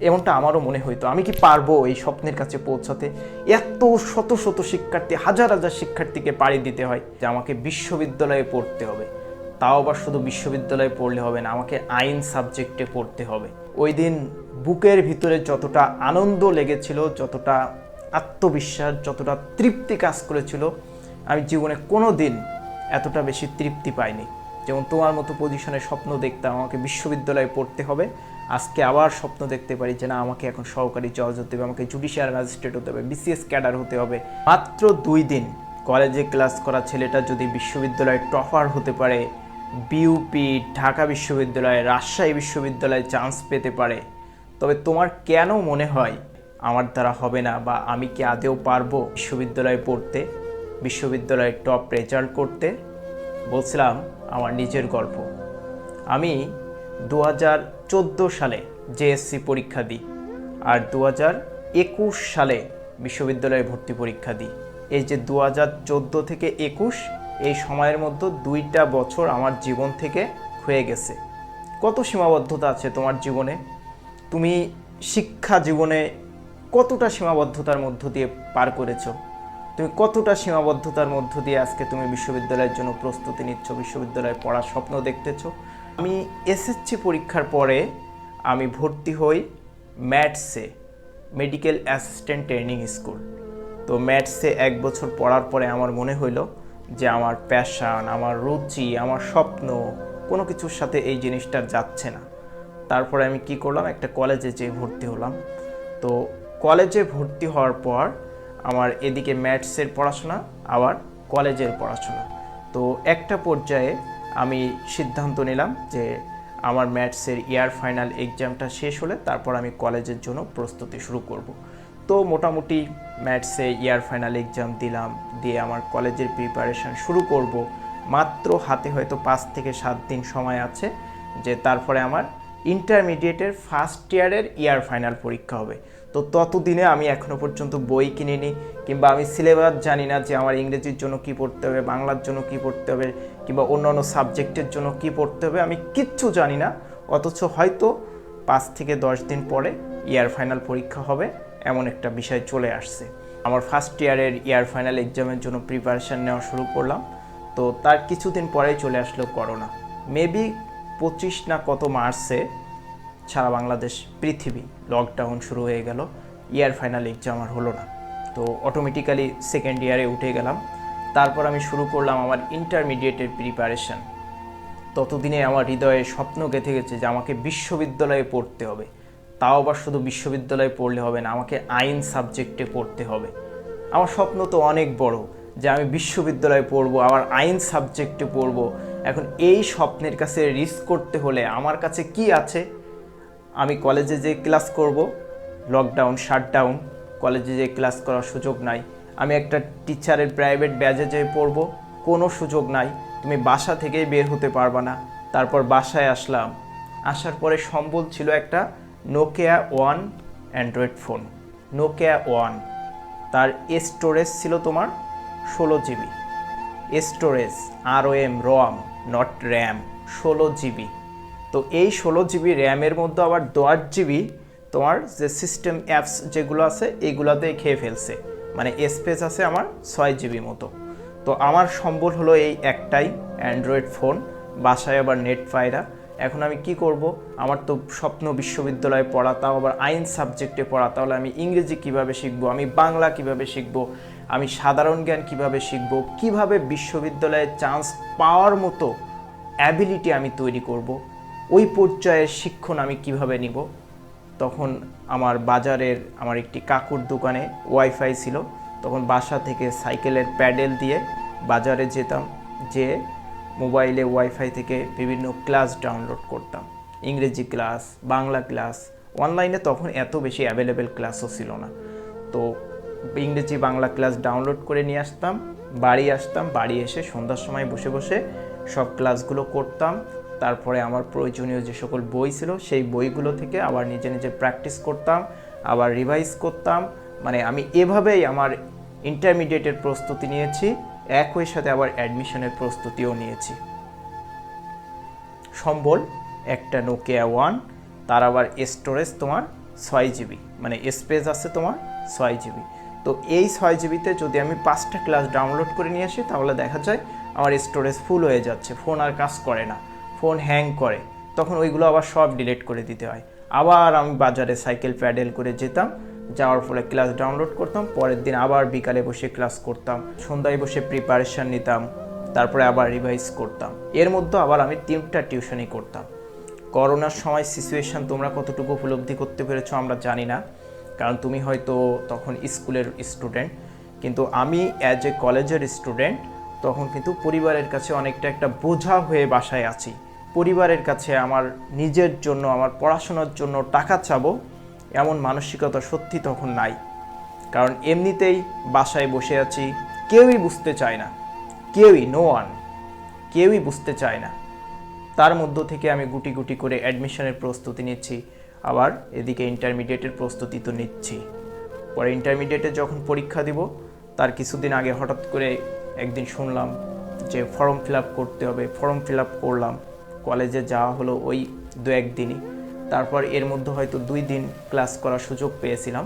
এমনটা আমারও মনে হইতো। আমি কি পারব এই স্বপ্নের কাছে পৌঁছাতে? এত শত শত শিক্ষার্থী, হাজার হাজার শিক্ষার্থীকে পাড়ি দিতে হয় যে আমাকে বিশ্ববিদ্যালয়ে পড়তে হবে। তাও আবার শুধু বিশ্ববিদ্যালয়ে পড়লে হবে না, আমাকে আইন সাবজেক্টে পড়তে হবে। ওই দিন বুকের ভিতরে যতটা আনন্দ লেগেছিল, যতটা আত্মবিশ্বাস, যতটা তৃপ্তি কাজ করেছিল, আমি জীবনে কোনো দিন এতটা বেশি তৃপ্তি পাইনি। যেমন তোমার মতো পজিশনে স্বপ্ন দেখতাম, আমাকে বিশ্ববিদ্যালয়ে পড়তে হবে। আজকে আবার স্বপ্ন দেখতে পারি যে না, আমাকে এখন সহকারী জজ হতে হবে, আমাকে জুডিশিয়াল ম্যাজিস্ট্রেট হতে হবে বিসিএস ক্যাডার হতে হবে। মাত্র দুই দিন কলেজে ক্লাস করা ছেলেটা যদি বিশ্ববিদ্যালয়ে টপার হতে পারে বিউপি ঢাকা বিশ্ববিদ্যালয়, রাজশাহী বিশ্ববিদ্যালয়ে চান্স পেতে পারে। তবে তোমার কেন মনে হয় আমার দ্বারা হবে না বা আমি কি আদেও পারব বিশ্ববিদ্যালয়ে পড়তে বিশ্ববিদ্যালয়ে টপ রেজাল্ট করতে? বলছিলাম, আমার নিজের গল্প। আমি দু হাজার চোদ্দ সালে জেএসসি পরীক্ষা দিই আর দু একুশ সালে বিশ্ববিদ্যালয়ে ভর্তি পরীক্ষা দিই। এই যে দু চোদ্দ থেকে একুশ, এই সময়ের মধ্যে দুইটা বছর আমার জীবন থেকে হয়ে গেছে। কত সীমাবদ্ধতা আছে তোমার জীবনে? তুমি শিক্ষা জীবনে কতটা সীমাবদ্ধতার মধ্য দিয়ে পার করেছ? তুমি কতটা সীমাবদ্ধতার মধ্য দিয়ে আজকে তুমি বিশ্ববিদ্যালয়ের জন্য প্রস্তুতি নিচ্ছ, বিশ্ববিদ্যালয়ে পড়ার স্বপ্ন দেখতেছো? আমি এসএসসি পরীক্ষার পরে আমি ভর্তি হই ম্যাটসে মেডিকেল অ্যাসিস্ট্যান্ট ট্রেনিং স্কুল তো ম্যাটসে এক বছর পড়ার পরে আমার মনে হইল যে আমার প্যাশান আমার রুচি, আমার স্বপ্ন কোনো কিছুর সাথে এই জিনিসটা যাচ্ছে না। তারপরে আমি কি করলাম, একটা কলেজে যেয়ে ভর্তি হলাম। তো কলেজে ভর্তি হওয়ার পর আমার এদিকে ম্যাথসের পড়াশোনা, আবার কলেজের পড়াশোনা। তো একটা পর্যায়ে আমি সিদ্ধান্ত নিলাম যে আমার ম্যাথসের ইয়ার ফাইনাল এক্সামটা শেষ হলে তারপর আমি কলেজের জন্য প্রস্তুতি শুরু করব। তো মোটামুটি ম্যাথসে ইয়ার ফাইনাল এক্সাম দিলাম, দিয়ে আমার কলেজের প্রিপারেশন শুরু করব। মাত্র হাতে হয়তো পাঁচ থেকে সাত দিন সময় আছে যে তারপরে আমার ইন্টারমিডিয়েটের ফার্স্ট ইয়ারের ইয়ার ফাইনাল পরীক্ষা হবে। তো ততদিনে আমি এখনও পর্যন্ত বই কিনিনি, কিংবা আমি সিলেবাস জানি না যে আমার ইংরেজির জন্য কি পড়তে হবে, বাংলার জন্য কি পড়তে হবে, কিংবা অন্য অন্য সাবজেক্টের জন্য কি পড়তে হবে, আমি কিচ্ছু জানি না। অথচ হয়তো পাঁচ থেকে দশ দিন পরে ইয়ার ফাইনাল পরীক্ষা হবে, এমন একটা বিষয় চলে আসছে। আমার ফার্স্ট ইয়ারের ইয়ার ফাইনাল এক্সামের জন্য প্রিপারেশান নেওয়া শুরু করলাম। তো তার কিছুদিন পরেই চলে আসলো করোনা। মেবি পঁচিশ না কত মার্চে সারা বাংলাদেশ, পৃথিবী লকডাউন শুরু হয়ে গেল। ইয়ার ফাইনাল এক্সাম আর হলো না। তো অটোমেটিক্যালি সেকেন্ড ইয়ারে উঠে গেলাম। তারপর আমি শুরু করলাম আমার ইন্টারমিডিয়েটের প্রিপারেশন ততদিনে আমার হৃদয়ে স্বপ্ন গেঁথে গেছে যে আমাকে বিশ্ববিদ্যালয়ে পড়তে হবে। তাও আবার শুধু বিশ্ববিদ্যালয়ে পড়লে হবে না, আমাকে আইন সাবজেক্টে পড়তে হবে। আমার স্বপ্ন তো অনেক বড় যে আমি বিশ্ববিদ্যালয়ে পড়ব, আবার আইন সাবজেক্টে পড়ব। এখন এই স্বপ্নের কাছে রিস্ক করতে হলে আমার কাছে কি আছে? আমি কলেজে যে ক্লাস করব লকডাউন শাটডাউন কলেজে যে ক্লাস করার সুযোগ নাই। আমি একটা টিচারের প্রাইভেট ব্যাজে যেয়ে পড়ব, কোনো সুযোগ নাই। তুমি বাসা থেকেই বের হতে পারবা না। তারপর বাসায় আসলাম। আসার পরে সম্বল ছিল একটা Nokia one android phone Nokia one তার স্টোরেজ ছিল তোমার ষোলো GB storage R O M ROM not RAM ষোলো জিবি তো এই ষোলো জিবি র্যামের মধ্যে আবার দশ জিবি তোমার যে সিস্টেম অ্যাপস যেগুলো আছে এইগুলোতে খেয়ে ফেলছে। মানে স্পেস আছে আমার ছয় জিবি মতো। তো আমার সম্বল হলো এই একটাই অ্যান্ড্রয়েড ফোন বাসায় আবার নেট পায়রা। এখন আমি কি করব? আমার তো স্বপ্ন বিশ্ববিদ্যালয়ে পড়া, তাও আবার আইন সাবজেক্টে পড়া। তাহলে আমি ইংরেজি কীভাবে শিখব? আমি বাংলা কীভাবে শিখব? আমি সাধারণ জ্ঞান কীভাবে শিখব? কীভাবে বিশ্ববিদ্যালয়ে চান্স পাওয়ার মতো অ্যাবিলিটি আমি তৈরি করব? ওই পর্যায়ের শিক্ষণ আমি কীভাবে নিব? তখন আমার বাজারের, আমার একটি কাকুর দোকানে ওয়াইফাই ছিল। তখন বাসা থেকে সাইকেলের প্যাডেল দিয়ে বাজারে যেতাম যে মোবাইলে ওয়াইফাই থেকে বিভিন্ন ক্লাস ডাউনলোড করতাম। ইংরেজি ক্লাস, বাংলা ক্লাস, অনলাইনে তখন এত বেশি অ্যাভেলেবেল ক্লাসও ছিল না। তো ইংরেজি, বাংলা ক্লাস ডাউনলোড করে নিয়ে আসতাম, বাড়ি আসতাম, বাড়ি এসে সন্ধ্যার সময় বসে বসে সব ক্লাসগুলো করতাম। তারপরে আমার প্রয়োজনীয় যে সকল বই ছিল, সেই বইগুলো থেকে আবার নিজে নিজে প্র্যাকটিস করতাম, আবার রিভাইজ করতাম। মানে আমি এভাবেই আমার ইন্টারমিডিয়েটের প্রস্তুতি নিয়েছি, একই সাথে আবার অ্যাডমিশনের প্রস্তুতিও নিয়েছি। সম্বল, একটা নোকিয়া ওয়ান তার আবার স্টোরেজ তোমার ছয় জিবি মানে স্পেস আছে তোমার ছয় জিবি তো এই ছয় জিবিতে যদি আমি পাঁচটা ক্লাস ডাউনলোড করে নিয়ে আসি, তাহলে দেখা যায় আমার স্টোরেজ ফুল হয়ে যাচ্ছে ফোন আর কাজ করে না। ফোন হ্যাং করে, তখন ওইগুলো আবার সব ডিলিট করে দিতে হয়। আবার আমি বাজারে সাইকেল প্যাডেল করে যেতাম, যাওয়ার ফলে ক্লাস ডাউনলোড করতাম, পরের দিন আবার বিকালে বসে ক্লাস করতাম, সন্ধ্যায় বসে প্রিপারেশান নিতাম, তারপরে আবার রিভাইজ করতাম। এর মধ্যে আবার আমি তিনটা টিউশনই করতাম। করোনার সময় সিচুয়েশন তোমরা কতটুকু উপলব্ধি করতে পেরেছ আমরা জানি না, কারণ তুমি হয়তো তখন স্কুলের স্টুডেন্ট কিন্তু আমি অ্যাজ এ কলেজের স্টুডেন্ট তখন কিন্তু পরিবারের কাছে অনেকটা একটা বোঝা হয়ে বাসায় আছি। পরিবারের কাছে আমার নিজের জন্য, আমার পড়াশোনার জন্য টাকা চাবো, এমন মানসিকতা সত্যি তখন নাই। কারণ এমনিতেই বাসায় বসে আছি, কেউই বুঝতে চায় না। কেউই নো ওয়ান কেউই বুঝতে চায় না। তার মধ্য থেকে আমি গুটি গুটি করে অ্যাডমিশনের প্রস্তুতি নিচ্ছি, আবার এদিকে ইন্টারমিডিয়েটের প্রস্তুতি তো নিচ্ছি। পরে ইন্টারমিডিয়েটে যখন পরীক্ষা দিব, তার কিছুদিন আগে হঠাৎ করে একদিন শুনলাম যে ফর্ম ফিল করতে হবে ফর্ম ফিল করলাম। কলেজে যাওয়া হলো ওই দু একদিনই। তারপর এর মধ্যে হয়তো দুই দিন ক্লাস করার সুযোগ পেয়েছিলাম।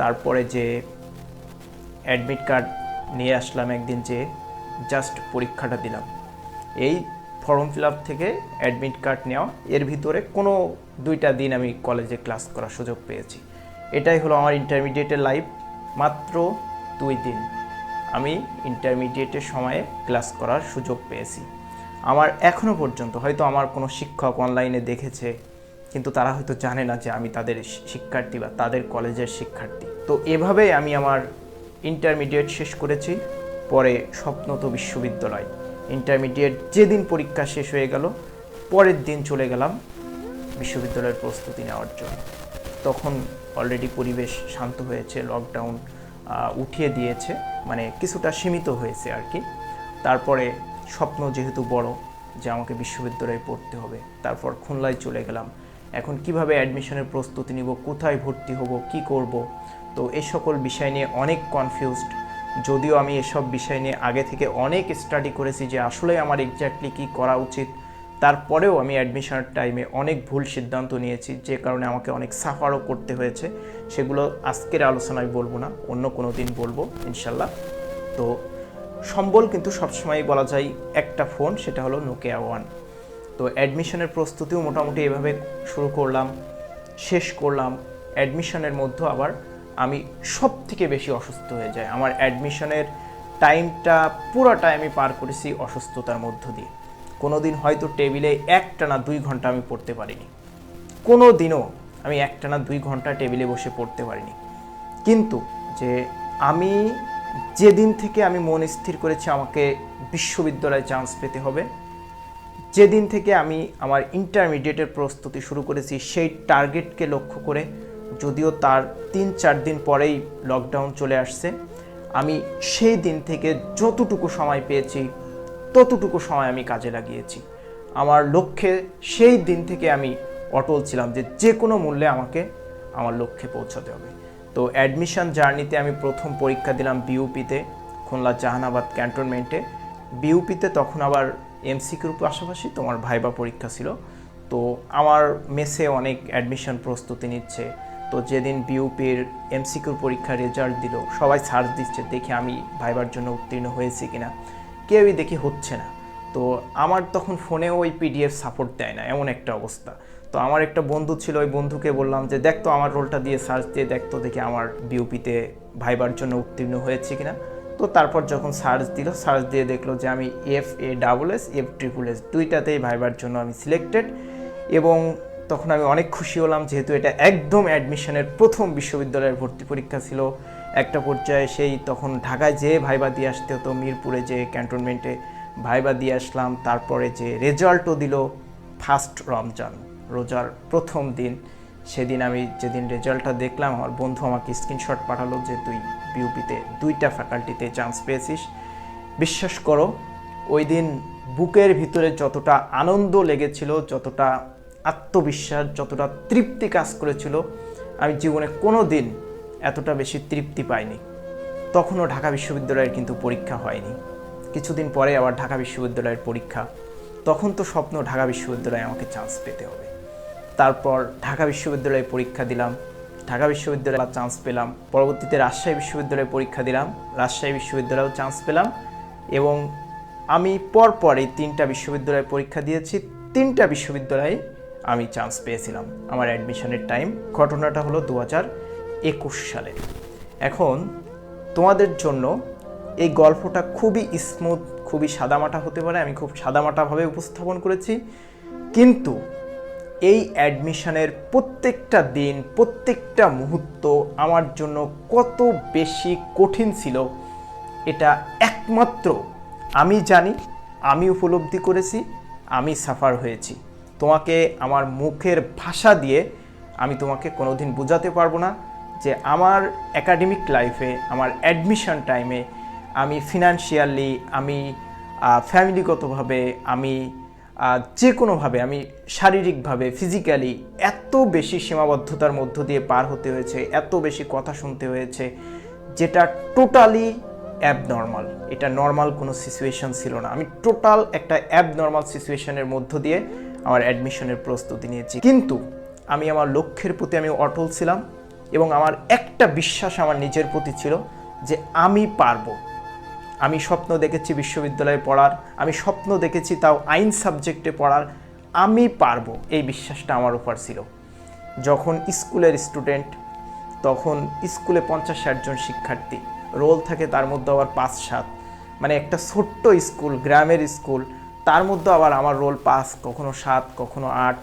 তারপরে যে অ্যাডমিট কার্ড নিয়ে আসলাম একদিন যে জাস্ট পরীক্ষাটা দিলাম। এই ফর্ম ফিল আপ থেকে অ্যাডমিট কার্ড নেওয়া, এর ভিতরে কোনো দুইটা দিন আমি কলেজে ক্লাস করার সুযোগ পেয়েছি। এটাই হলো আমার ইন্টারমিডিয়েটের লাইফ মাত্র দুই দিন আমি ইন্টারমিডিয়েটের সময়ে ক্লাস করার সুযোগ পেয়েছি। আমার এখনও পর্যন্ত, হয়তো আমার কোনো শিক্ষক অনলাইনে দেখেছে, কিন্তু তারা হয়তো জানে না যে আমি তাদের শিক্ষার্থী বা তাদের কলেজের শিক্ষার্থী। তো এভাবেই আমি আমার ইন্টারমিডিয়েট শেষ করেছি, পরে স্বপ্ন তো বিশ্ববিদ্যালয়। ইন্টারমিডিয়েট যেদিন পরীক্ষা শেষ হয়ে গেল, পরের দিন চলে গেলাম বিশ্ববিদ্যালয়ের প্রস্তুতি নেওয়ার জন্য। তখন অলরেডি পরিবেশ শান্ত হয়েছে লকডাউন উঠিয়ে দিয়েছে মানে কিছুটা সীমিত হয়েছে আর কি। তারপরে স্বপ্ন যেহেতু বড় যে আমাকে বিশ্ববিদ্যালয়ে পড়তে হবে, তারপর খুলনায় চলে গেলাম। এখন কীভাবে অ্যাডমিশনের প্রস্তুতি নিব, কোথায় ভর্তি হব, কি করব? তো এই সকল বিষয় নিয়ে অনেক কনফিউজড যদিও আমি এসব বিষয় নিয়ে আগে থেকে অনেক স্টাডি করেছি যে আসলে আমার এক্স্যাক্টলি কী করা উচিত। তারপরেও আমি অ্যাডমিশনের টাইমে অনেক ভুল সিদ্ধান্ত নিয়েছি, যে কারণে আমাকে অনেক সাফারও করতে হয়েছে। সেগুলো আজকের আলোচনায় বলব না, অন্য কোনো দিন বলব, ইনশাল্লাহ। তো সম্বল কিন্তু সবসময় বলা যায় একটা ফোন, সেটা হলো নোকিয়া ওয়ান তো অ্যাডমিশনের প্রস্তুতিও মোটামুটি এভাবে শুরু করলাম, শেষ করলাম। অ্যাডমিশনের মধ্যে আবার আমি সব থেকে বেশি অসুস্থ হয়ে যাই। আমার অ্যাডমিশনের টাইমটা পুরোটাই আমি পার করেছি অসুস্থতার মধ্য দিয়ে। কোনো দিন হয়তো টেবিলে একটানা দুই ঘণ্টা আমি পড়তে পারিনি। কোনো দিনও আমি একটানা দুই ঘণ্টা টেবিলে বসে পড়তে পারিনি। কিন্তু যে আমি যেদিন থেকে আমি মন স্থির করেছি, আমাকে বিশ্ববিদ্যালয়ে চান্স পেতে হবে। যেদিন থেকে আমি আমার ইন্টারমিডিয়েটের প্রস্তুতি শুরু করেছি, সেই টার্গেটকে লক্ষ্য করে, যদিও তার তিন চার দিন পরেই লকডাউন চলে আসছে, আমি সেই দিন থেকে যতটুকু সময় পেয়েছি, ততটুকু সময় আমি কাজে লাগিয়েছি। আমার লক্ষ্যে সেই দিন থেকে আমি অটল ছিলাম যে যে কোনো মূল্যে আমাকে, আমার লক্ষ্যে পৌঁছাতে হবে। তো অ্যাডমিশন জার্নিতে আমি প্রথম পরীক্ষা দিলাম বিউপিতে খুলনা জাহানাবাদ ক্যান্টনমেন্টে বিউপিতে তখন আবার এমসিকিউর পাশাপাশি তোমার ভাইবা পরীক্ষা ছিল। তো আমার মেসে অনেক অ্যাডমিশন প্রস্তুতি নিচ্ছে। তো যেদিন বিউপির এমসিকিউর পরীক্ষার রেজাল্ট দিল, সবাই সার্চ দিচ্ছে, দেখি আমি ভাইবার জন্য উত্তীর্ণ হয়েছি কিনা। কেউই দেখি হচ্ছে না। তো আমার তখন ফোনেও ওই পিডিএফ সাপোর্ট দেয় না, এমন একটা অবস্থা। তো আমার একটা বন্ধু ছিল, ওই বন্ধুকে বললাম যে দেখতো আমার রোলটা দিয়ে সার্চ দিয়ে দেখতো দেখি আমার বিউপিতে ভাইবার জন্য উত্তীর্ণ হয়েছে কিনা। তো তারপর যখন সার্চ দিল সার্চ দিয়ে দেখল যে আমি F A double S F triple S দুইটাতেই ভাইবার জন্য আমি সিলেক্টেড এবং তখন আমি অনেক খুশি হলাম যেহেতু এটা একদম অ্যাডমিশনের প্রথম বিশ্ববিদ্যালয়ের ভর্তি পরীক্ষা ছিল। একটা পর্যায়ে সেই তখন ঢাকায় যেয়ে ভাইবা দিয়ে আসতে হতো, মিরপুরে যে ক্যান্টনমেন্টে ভাইবা দিয়ে আসলাম, তারপরে যে রেজাল্টও দিল ফার্স্ট রমজান। রোজার প্রথম দিন, সেদিন আমি যেদিন রেজাল্টটা দেখলাম, আমার বন্ধু আমাকে স্ক্রিনশট পাঠালো যে তুই বিউপিতে দুইটা ফ্যাকাল্টিতে চান্স পেয়েছিস। বিশ্বাস করো, ওই দিন বুকের ভিতরে যতটা আনন্দ লেগেছিল, যতটা আত্মবিশ্বাস, যতটা তৃপ্তি কাজ করেছিল, আমি জীবনে কোনো দিন এতটা বেশি তৃপ্তি পাইনি। তখনও ঢাকা বিশ্ববিদ্যালয়ের কিন্তু পরীক্ষা হয়নি। কিছুদিন পরে আবার ঢাকা বিশ্ববিদ্যালয়ের পরীক্ষা। তখন তো স্বপ্ন ঢাকা বিশ্ববিদ্যালয়ে আমাকে চান্স পেতে হবে। তারপর ঢাকা বিশ্ববিদ্যালয়ে পরীক্ষা দিলাম। ঢাকা বিশ্ববিদ্যালয়ে চান্স পেলাম। পরবর্তীতে রাজশাহী বিশ্ববিদ্যালয়ে পরীক্ষা দিলাম। রাজশাহী বিশ্ববিদ্যালয়েও চান্স পেলাম এবং আমি পরপর এই তিনটা বিশ্ববিদ্যালয়ে পরীক্ষা দিয়েছি। তিনটা বিশ্ববিদ্যালয়ে আমি চান্স পেয়েছিলাম আমার অ্যাডমিশনের টাইম ঘটনাটা হলো দু হাজার একুশ সালে। এখন তোমাদের জন্য এই গল্পটা খুবই স্মুথ খুবই সাদামাটা হতে পারে। আমি খুব সাদামাটাভাবে উপস্থাপন করেছি। কিন্তু এই অ্যাডমিশনের প্রত্যেকটা দিন, প্রত্যেকটা মুহূর্ত আমার জন্য কত বেশি কঠিন ছিল, এটা একমাত্র আমি জানি, আমি উপলব্ধি করেছি, আমি সাফার হয়েছি। তোমাকে আমার মুখের ভাষা দিয়ে আমি তোমাকে কোনোদিন বোঝাতে পারব না যে আমার একাডেমিক লাইফে আমার অ্যাডমিশন টাইমে আমি ফিনান্সিয়ালি আমি ফ্যামিলিগতভাবে আমি যে কোনোভাবে আমি শারীরিকভাবে ফিজিক্যালি এত বেশি সীমাবদ্ধতার মধ্য দিয়ে পার হতে হয়েছে, এত বেশি কথা শুনতে হয়েছে, যেটা টোটালি অ্যাবনর্মাল এটা নর্মাল কোনো সিচুয়েশন ছিল না। আমি টোটাল একটা অ্যাবনর্মাল সিচুয়েশনের মধ্য দিয়ে আমার অ্যাডমিশনের প্রস্তুতি নিয়েছি। কিন্তু আমি আমার লক্ষ্যের প্রতি আমি অটল ছিলাম এবং আমার একটা বিশ্বাস আমার নিজের প্রতি ছিল যে আমি পারব। আমি স্বপ্ন দেখেছি বিশ্ববিদ্যালয়ে পড়ার, আমি স্বপ্ন দেখেছি তাও আইন সাবজেক্টে পড়ার, আমি পারব, এই বিশ্বাসটা আমার উপর ছিল। যখন স্কুলের স্টুডেন্ট, তখন স্কুলে পঞ্চাশ ষাট জন শিক্ষার্থী, রোল থাকে তার মধ্যে আবার পাঁচ সাত। মানে একটা ছোট্ট স্কুল, গ্রামের স্কুল, তার মধ্যে আবার আমার রোল পাঁচ, কখনো সাত, কখনো আট।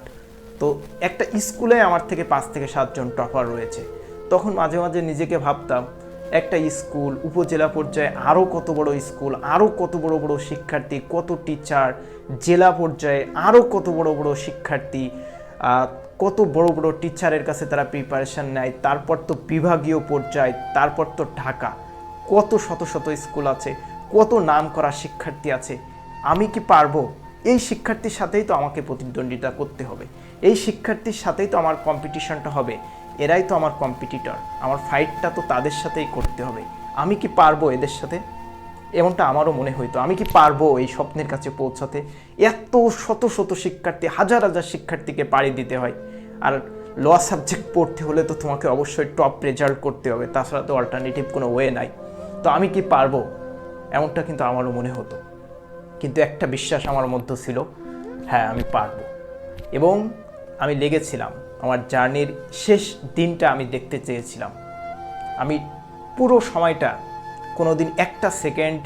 তো একটা স্কুলে আমার থেকে পাঁচ থেকে সাতজন টপার রয়েছে। তখন মাঝে মাঝে নিজেকে ভাবতাম একটা স্কুল, উপজেলা পর্যায়ে আরও কত বড় স্কুল আরও কত বড় বড় শিক্ষার্থী, কত টিচার জেলা পর্যায়ে আরও কত বড় বড় শিক্ষার্থী কত বড় বড় টিচারের কাছে তারা প্রিপারেশন নেয়, তারপর তো বিভাগীয় পর্যায়, তারপর তো ঢাকা। কত শত শত স্কুল আছে, কত নাম করা শিক্ষার্থী আছে, আমি কি পারব? এই শিক্ষার্থীর সাথেই তো আমাকে প্রতিদ্বন্দ্বিতা করতে হবে। এই শিক্ষার্থীর সাথেই তো আমার কম্পিটিশনটা হবে। এরাই তো আমার কম্পিটিটর আমার ফাইটটা তো তাদের সাথেই করতে হবে। আমি কি পারব এদের সাথে? এমনটা আমারও মনে হইতো। আমি কি পারব এই স্বপ্নের কাছে পৌঁছাতে? এত শত শত শিক্ষার্থী, হাজার হাজার শিক্ষার্থীকে পাড়ি দিতে হয়। আর ল সাবজেক্ট পড়তে হলে তো তোমাকে অবশ্যই টপ রেজাল্ট করতে হবে। তাছাড়া তো অল্টারনেটিভ কোনো ওয়ে নাই। তো আমি কি পারব? এমনটা কিন্তু আমারও মনে হতো। কিন্তু একটা বিশ্বাস আমার মধ্যে ছিল হ্যাঁ আমি পারব। এবং আমি লেগেছিলাম। আমার জার্নির শেষ দিনটা আমি দেখতে চেয়েছিলাম। আমি পুরো সময়টা কোনো দিন একটা সেকেন্ড,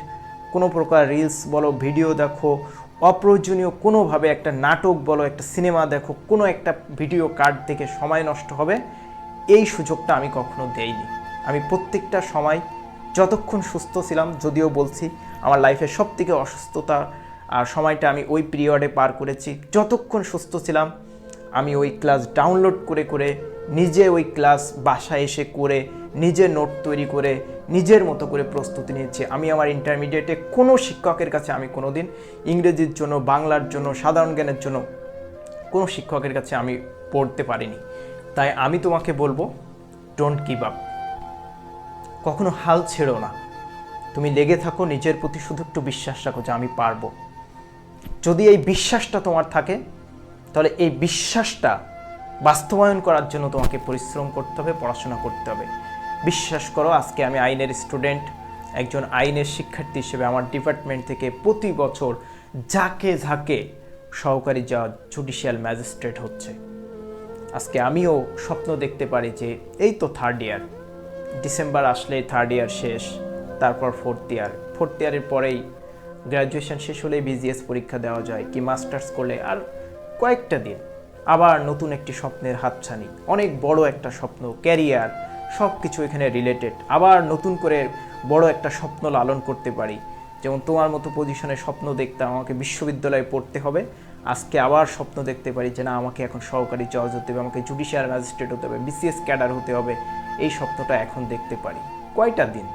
কোনো প্রকার রিলস বলো ভিডিও দেখো, অপ্রয়োজনীয় কোনোভাবে একটা নাটক বলো, একটা সিনেমা দেখো, কোনো একটা ভিডিও কার্ড থেকে সময় নষ্ট হবে, এই সুযোগটা আমি কখনো দেইনি। আমি প্রত্যেকটা সময় যতক্ষণ সুস্থ ছিলাম, যদিও বলছি আমার লাইফের সব থেকে অসুস্থতা সময়টা আমি ওই পিরিয়ডে পার করেছি, যতক্ষণ সুস্থ ছিলাম আমি ওই ক্লাস ডাউনলোড করে করে নিজে ওই ক্লাস বাসায় এসে করে নিজে নোট তৈরি করে নিজের মতো করে প্রস্তুতি নিয়েছি। আমি আমার ইন্টারমিডিয়েটে কোনো শিক্ষকের কাছে আমি কোনো দিন ইংরেজির জন্য, বাংলার জন্য, সাধারণ জ্ঞানের জন্য কোনো শিক্ষকের কাছে আমি পড়তে পারিনি। তাই আমি তোমাকে বলব ডোন্ট গিভ আপ কখনো হাল ছেড়ো না। তুমি লেগে থাকো, নিজের প্রতি শুধু একটু বিশ্বাস রাখো যে আমি পারব। যদি এই বিশ্বাসটা তোমার থাকে তাহলে এই বিশ্বাসটা বাস্তবায়ন করার জন্য তোমাকে পরিশ্রম করতে হবে, পড়াশোনা করতে হবে। বিশ্বাস করো, আজকে আমি আইনের স্টুডেন্ট, একজন আইনের শিক্ষার্থী হিসেবে আমার ডিপার্টমেন্ট থেকে প্রতি বছর ঝাঁকে ঝাঁকে সহকারী জজ জুডিশিয়াল ম্যাজিস্ট্রেট হচ্ছে। আজকে আমিও স্বপ্ন দেখতে পারি যে এই তো থার্ড ইয়ার ডিসেম্বর আসলেই থার্ড ইয়ার শেষ, তারপর ফোর্থ ইয়ার ফোর্থ ইয়ারের পরেই গ্র্যাজুয়েশন শেষ হলেই বিজিএস পরীক্ষা দেওয়া যায়, কি মাস্টার্স করলে আর কয়েকটা দিন। আবার নতুন একটি স্বপ্নের হাতছানি, অনেক বড় একটা স্বপ্ন, ক্যারিয়ার সব কিছু এখানে রিলেটেড আবার নতুন করে বড় একটা স্বপ্ন লালন করতে পারি। যেমন তোমার মতো পজিশনে স্বপ্ন দেখতাম আমাকে বিশ্ববিদ্যালয়ে পড়তে হবে। আজকে আবার স্বপ্ন দেখতে পারি যে, না, আমাকে এখন সহকারী জজ হতে হবে, আমাকে জুডিশিয়াল ম্যাজিস্ট্রেট হতে হবে বিসিএস ক্যাডার হতে হবে। এই স্বপ্নটা এখন দেখতে পারি। কয়টা দিন?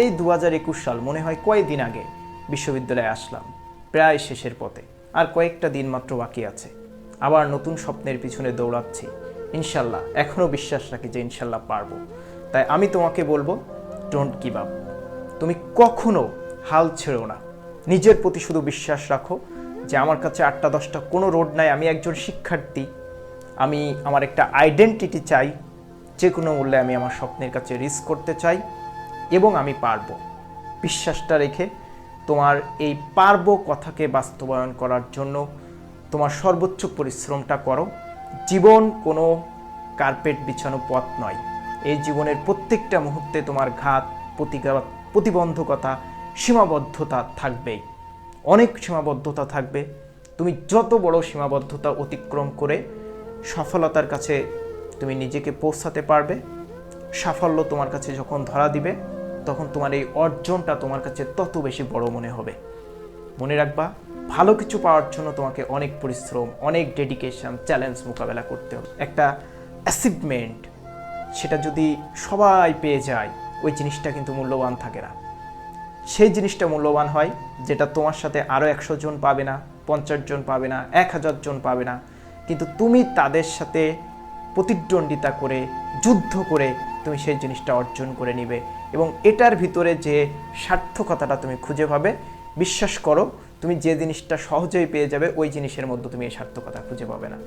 এই দু হাজার একুশ সাল, মনে হয় কয়েকদিন আগে বিশ্ববিদ্যালয়ে আসলাম, প্রায় শেষের পথে। আর কয়েকটা দিন মাত্র বাকি আছে। আবার নতুন স্বপ্নের পিছনে দৌড়াচ্ছি। ইনশাল্লাহ এখনও বিশ্বাস রাখি যে ইনশাল্লাহ পারব। তাই আমি তোমাকে বলব ডোন্ট গিভ আপ তুমি কখনো হাল ছেড়ো না। নিজের প্রতি শুধু বিশ্বাস রাখো যে আমার কাছে আটটা দশটা কোনো রোড নাই, আমি একজন শিক্ষার্থী। আমি, আমার একটা আইডেন্টিটি চাই, যে কোনো মূল্যে আমি আমার স্বপ্নের কাছে রিস্ক করতে চাই এবং আমি পারব। বিশ্বাসটা রেখে তোমার এই পারব কথাকে বাস্তবায়ন করার জন্য তোমার সর্বোচ্চ পরিশ্রমটা করো। জীবন কোনো কার্পেট বিছানো পথ নয়। এই জীবনের প্রত্যেকটা মুহূর্তে তোমার ঘাত প্রতিঘাত প্রতিবন্ধকতা, সীমাবদ্ধতা থাকবেই। অনেক সীমাবদ্ধতা থাকবে। তুমি যত বড় সীমাবদ্ধতা অতিক্রম করে সফলতার কাছে তুমি নিজেকে পৌঁছাতে পারবে। সাফল্য তোমার কাছে যখন ধরা দিবে, তখন তোমার এই অর্জনটা তোমার কাছে তত বেশি বড় মনে হবে। মনে রাখবা ভালো কিছু পাওয়ার জন্য তোমাকে অনেক পরিশ্রম, অনেক ডেডিকেশন চ্যালেঞ্জ মোকাবেলা করতে হবে। একটা অ্যাচিভমেন্ট সেটা যদি সবাই পেয়ে যায়, ওই জিনিসটা কিন্তু মূল্যবান থাকে না। সেই জিনিসটা মূল্যবান হয় যেটা তোমার সাথে আরও একশো জন পাবে না, পঞ্চাশ জন পাবে না, এক হাজার জন পাবে না। কিন্তু তুমি তাদের সাথে প্রতিদ্বন্দ্বিতা করে, যুদ্ধ করে তুমি সেই জিনিসটা অর্জন করে নিবে। এবং এটার ভিতরে যে সার্থকতাটা তুমি খুঁজে পাবে, বিশ্বাস করো তুমি যে জিনিসটা সহজেই পেয়ে যাবে, ওই জিনিসের মধ্যে তুমি এই সার্থকতা খুঁজে পাবে না।